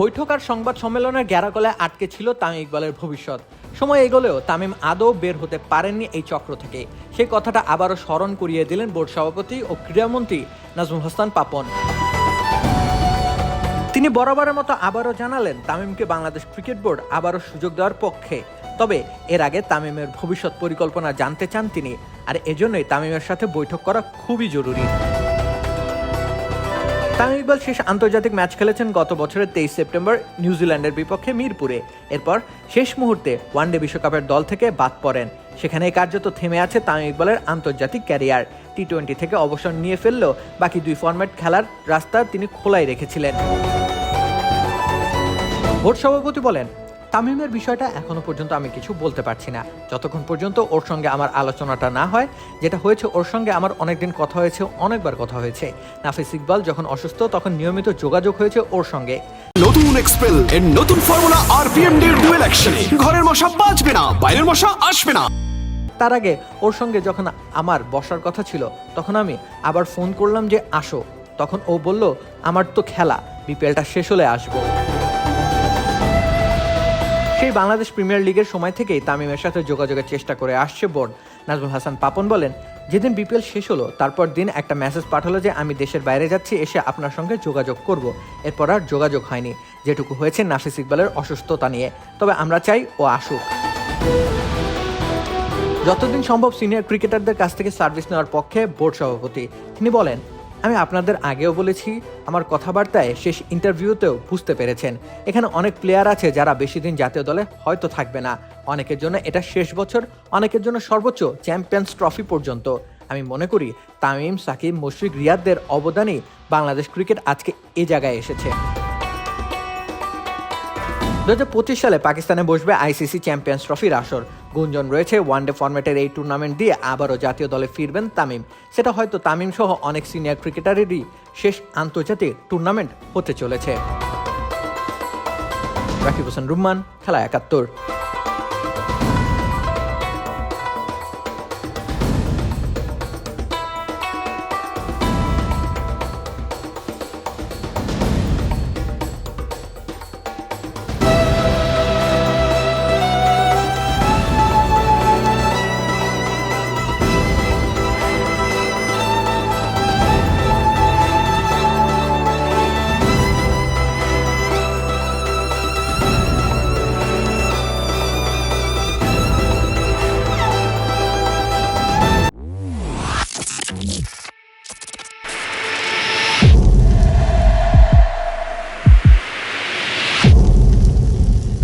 বৈঠক আর সংবাদ সম্মেলনের গ্যারাকলে আটকে ছিল তামিম ইকবালের ভবিষ্যৎ। সময় এগোলেও তামিম আদৌ বের হতে পারেননি এই চক্র থেকে। সেই কথাটা আবারও স্মরণ করিয়ে দিলেন বোর্ড সভাপতি ও ক্রীড়ামন্ত্রী নাজমুল হাসান পাপন। তিনি বরাবরের মতো আবারও জানালেন, তামিমকে বাংলাদেশ ক্রিকেট বোর্ড আবারও সুযোগ দেওয়ার পক্ষে। তবে এর আগে তামিমের ভবিষ্যৎ পরিকল্পনা জানতে চান তিনি, আর এজন্যই তামিমের সাথে বৈঠক করা খুবই জরুরি। তামিম ইকবাল শেষ আন্তর্জাতিক ম্যাচ খেলেছেন গত বছরের তেইশ সেপ্টেম্বর নিউজিল্যান্ডের বিপক্ষে মিরপুরে। এরপর শেষ মুহূর্তে ওয়ানডে বিশ্বকাপের দল থেকে বাদ পড়েন। সেখানে কার্যত থেমে আছে তামিম ইকবালের আন্তর্জাতিক ক্যারিয়ার। টি টোয়েন্টি থেকে অবসর নিয়ে ফেললেও বাকি দুই ফরম্যাট খেলার রাস্তা তিনি খোলাই রেখেছিলেন। ভোট সভাপতি বলেন তামিমের বিষয়টা এখনও পর্যন্ত আমি কিছু বলতে পারছি না। যতক্ষণ পর্যন্ত ওর সঙ্গে আমার আলোচনাটা না হয় যেটা হয়েছে ওর সঙ্গে আমার অনেকদিন কথা হয়েছে অনেকবার কথা হয়েছে। নাফিস ইকবাল যখন অসুস্থ তখন নিয়মিত যোগাযোগ হয়েছে ওর সঙ্গে। নতুন এক্সপেল এর নতুন ফর্মুলা আর পিএমডি এর ডুয়েল অ্যাকশনে ঘরের মশা বাঁচবে না বাইরের মশা আসবে না। তার আগে ওর সঙ্গে যখন আমার বসার কথা ছিল তখন আমি আবার ফোন করলাম যে আসো। তখন ও বলল আমার তো খেলা বিপিএলটা শেষ হলে আসব। সেই বাংলাদেশ প্রিমিয়ার লিগের সময় থেকেই তামিমের সাথে যোগাযোগের চেষ্টা করে আসছে বোর্ড। নাজমুল হাসান পাপন বলেন, যেদিন বিপিএল শেষ হলো, তারপর দিন একটা মেসেজ পাঠালো যে, আমি দেশের বাইরে যাচ্ছি, এসে আপনার সঙ্গে যোগাযোগ করব। এরপর আর যোগাযোগ হয়নি। যেটুকু হয়েছে নাফিস ইকবালের অসুস্থতা নিয়ে। তবে আমরা চাই ও আসুক। যতদিন সম্ভব সিনিয়র ক্রিকেটারদের কাছ থেকে সার্ভিস নেওয়ার পক্ষে বোর্ড সভাপতি। তিনি বলেন আমি আপনাদের আগেও বলেছি, আমার কথাবার্তায় শেষ ইন্টারভিউতেও বুঝতে পেরেছেন। এখানে অনেক প্লেয়ার আছে যারা বেশি দিন জাতীয় দলে হয়তো থাকবে না। অনেকের জন্য এটা শেষ বছর, অনেকের জন্য সর্বোচ্চ চ্যাম্পিয়ন্স ট্রফি পর্যন্ত। আমি মনে করি তামিম, সাকিব, মুশফিক, রিয়াদদের অবদানই বাংলাদেশ ক্রিকেট আজকে এ জায়গায় এসেছে। দু সালে পাকিস্তানে বসবে আইসিসি চ্যাম্পিয়ন্স ট্রফির আসর। গুঞ্জন রয়েছে ওয়ানডে ফরম্যাটের এই টুর্নামেন্ট দিয়ে আবারও জাতীয় দলে ফিরবেন তামিম। সেটা হয়তো তামিম সহ অনেক সিনিয়র ক্রিকেটারেরই শেষ আন্তর্জাতিক টুর্নামেন্ট হতে চলেছে। রাকিব হোসেন রুম্মান, খেলা একাত্তর।